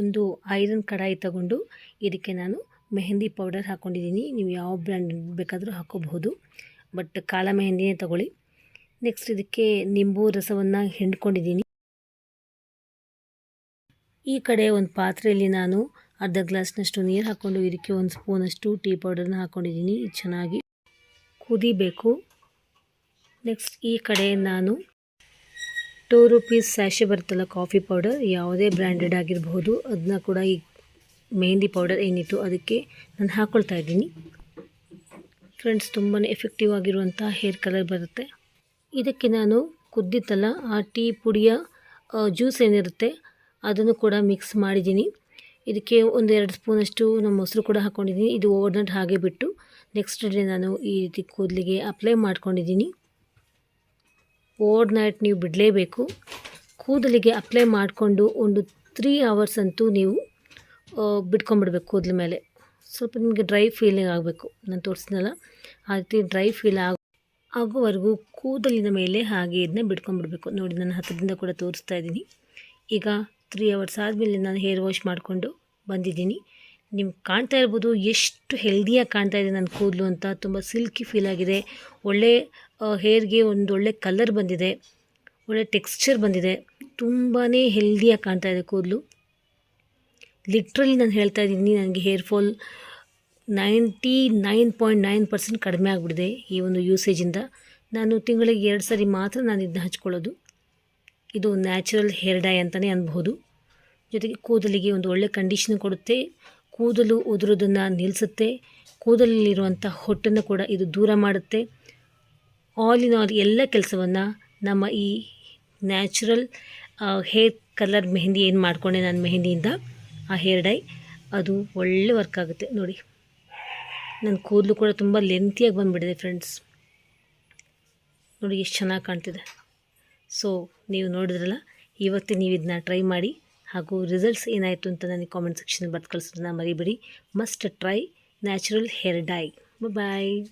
ಒಂದು ಐರನ್ ಕಡಾಯಿ ತಗೊಂಡು ಇದಕ್ಕೆ ನಾನು ಮೆಹಂದಿ ಪೌಡರ್ ಹಾಕ್ಕೊಂಡಿದ್ದೀನಿ. ನೀವು ಯಾವ ಬ್ರ್ಯಾಂಡ್ ಬೇಕಾದರೂ ಹಾಕೋಬಹುದು. ಬಟ್ ಕಾಲ ಮೆಹಂದಿನೇ ತಗೊಳ್ಳಿ. ನೆಕ್ಸ್ಟ್ ಇದಕ್ಕೆ ನಿಂಬು ರಸವನ್ನು ಹಿಂಡ್ಕೊಂಡಿದ್ದೀನಿ. ಈ ಕಡೆ ಒಂದು ಪಾತ್ರೆಯಲ್ಲಿ ನಾನು ಅರ್ಧ ಗ್ಲಾಸ್ನಷ್ಟು ನೀರು ಹಾಕ್ಕೊಂಡು ಇದಕ್ಕೆ ಒಂದು ಸ್ಪೂನಷ್ಟು ಟೀ ಪೌಡರ್ನ ಹಾಕ್ಕೊಂಡಿದ್ದೀನಿ. ಚೆನ್ನಾಗಿ ಕುದಿಬೇಕು. ನೆಕ್ಸ್ಟ್ ಈ ಕಡೆ ನಾನು ಟೂ ರುಪೀಸ್ ಸ್ಯಾಶೆ ಬರುತ್ತಲ್ಲ ಕಾಫಿ ಪೌಡರ್ ಯಾವುದೇ ಬ್ರ್ಯಾಂಡೆಡ್ ಆಗಿರಬಹುದು. ಅದನ್ನ ಕೂಡ ಈ ಮೆಹಂದಿ ಪೌಡರ್ ಏನಿತ್ತು ಅದಕ್ಕೆ ನಾನು ಹಾಕ್ಕೊಳ್ತಾ ಇದ್ದೀನಿ. ಫ್ರೆಂಡ್ಸ್ ತುಂಬಾ ಎಫೆಕ್ಟಿವ್ ಆಗಿರುವಂಥ ಹೇರ್ ಕಲರ್ ಬರುತ್ತೆ. ಇದಕ್ಕೆ ನಾನು ಕುದ್ದಿತ್ತಲ್ಲ ಆ ಟೀ ಪುಡಿಯ ಜ್ಯೂಸ್ ಏನಿರುತ್ತೆ ಅದನ್ನು ಕೂಡ ಮಿಕ್ಸ್ ಮಾಡಿದ್ದೀನಿ. ಇದಕ್ಕೆ ಒಂದು ಎರಡು ಸ್ಪೂನಷ್ಟು ನಮ್ಮ ಮೊಸರು ಕೂಡ ಹಾಕ್ಕೊಂಡಿದ್ದೀನಿ ಇದು ಓವರ್ನೈಟ್ ಹಾಗೆ ಬಿಟ್ಟು ನೆಕ್ಸ್ಟ್ ಡೇ ನಾನು ಈ ರೀತಿ ಕೂದಲಿಗೆ ಅಪ್ಲೈ ಮಾಡ್ಕೊಂಡಿದ್ದೀನಿ. ಓವರ್ ನೈಟ್ ನೀವು ಬಿಡಲೇಬೇಕು. ಕೂದಲಿಗೆ ಅಪ್ಲೈ ಮಾಡಿಕೊಂಡು ಒಂದು ತ್ರೀ ಅವರ್ಸ್ ಅಂತೂ ನೀವು ಬಿಟ್ಕೊಂಡ್ಬಿಡ್ಬೇಕು ಕೂದಲ ಮೇಲೆ. ಸ್ವಲ್ಪ ನಿಮಗೆ ಡ್ರೈ ಫೀಲಿಂಗ್ ಆಗಬೇಕು. ನಾನು ತೋರಿಸಿದ್ನಲ್ಲ? ಆ ರೀತಿ ಡ್ರೈ ಫೀಲ್ ಆಗ ಆಗೋವರೆಗೂ ಕೂದಲಿನ ಮೇಲೆ ಹಾಗೆ ಇದನ್ನ ಬಿಡ್ಕೊಂಡ್ಬಿಡ್ಬೇಕು ನೋಡಿ ನಾನು ಹತ್ತಿರದಿಂದ ಕೂಡ ತೋರಿಸ್ತಾ ಇದ್ದೀನಿ. ಈಗ ತ್ರೀ ಅವರ್ಸ್ ಆದಮೇಲೆ ನಾನು ಹೇರ್ ವಾಶ್ ಮಾಡಿಕೊಂಡು ಬಂದಿದ್ದೀನಿ. ನಿಮ್ಗೆ ಕಾಣ್ತಾ ಇರ್ಬೋದು ಎಷ್ಟು ಹೆಲ್ದಿಯಾಗಿ ಕಾಣ್ತಾ ಇದೆ ನನ್ನ ಕೂದಲು ಅಂತ. ತುಂಬ ಸಿಲ್ಕಿ ಫೀಲ್ ಆಗಿದೆ. ಒಳ್ಳೆ ಹೇರ್ಗೆ ಒಂದು ಒಳ್ಳೆ ಕಲರ್ ಬಂದಿದೆ. ಒಳ್ಳೆ ಟೆಕ್ಸ್ಚರ್ ಬಂದಿದೆ. ತುಂಬಾ ಹೆಲ್ದಿಯಾಗಿ ಕಾಣ್ತಾ ಇದೆ ಕೂದಲು. ಲಿಟ್ರಲಿ ನಾನು ಹೇಳ್ತಾ ಇದ್ದೀನಿ ನನಗೆ hair fall ninety nine point nine percent ಕಡಿಮೆ ಆಗಿಬಿಟ್ಟಿದೆ ಈ ಒಂದು ಯೂಸೇಜಿಂದ ನಾನು ತಿಂಗಳಿಗೆ ಎರಡು ಸಾರಿ ಮಾತ್ರ ನಾನು ಇದನ್ನ ಹಚ್ಕೊಳ್ಳೋದು. ಇದು ನ್ಯಾಚುರಲ್ ಹೇರ್ ಡೈ ಅಂತಲೇ ಅನ್ಬೋದು ಜೊತೆಗೆ ಕೂದಲಿಗೆ ಒಂದು ಒಳ್ಳೆ ಕಂಡೀಷನ್ ಕೊಡುತ್ತೆ. ಕೂದಲು ಉದುರೋದನ್ನು ನಿಲ್ಲಿಸುತ್ತೆ ಕೂದಲಲ್ಲಿರುವಂಥ ಹೊಟ್ಟನ್ನು ಕೂಡ ಇದು ದೂರ ಮಾಡುತ್ತೆ. ಆಲ್ ಇನ್ ಆಲ್ ಎಲ್ಲ ಕೆಲಸವನ್ನು ನಮ್ಮ ಈ ನ್ಯಾಚುರಲ್ ಹೇರ್ ಕಲರ್ ಮೆಹಂದಿ ಏನು ಮಾಡಿಕೊಂಡೆ ನಾನು ಮೆಹಂದಿಯಿಂದ? ಆ ಹೇರ್ ಡೈ. ಅದು ಒಳ್ಳೆ ವರ್ಕ್ ಆಗುತ್ತೆ ನೋಡಿ. ನನ್ನ ಕೂದಲು ಕೂಡ ತುಂಬ ಲೆಂತಿಯಾಗಿ ಬಂದುಬಿಟ್ಟಿದೆ ಫ್ರೆಂಡ್ಸ್ ನೋಡಿ ಎಷ್ಟು ಚೆನ್ನಾಗಿ ಕಾಣ್ತಿದೆ. ಸೊ ನೀವು ನೋಡಿದ್ರಲ್ಲ, ಇವತ್ತೇ ನೀವು ಇದನ್ನ ಟ್ರೈ ಮಾಡಿ. ಹಾಗೂ ರಿಸಲ್ಟ್ಸ್ ಏನಾಯಿತು ಅಂತ ನನಗೆ ಕಾಮೆಂಟ್ ಸೆಕ್ಷನ್ ಬರ್ದು ಕಳಿಸೋದನ್ನ ಮರಿಬೇಡಿ. Must try natural hair dye bye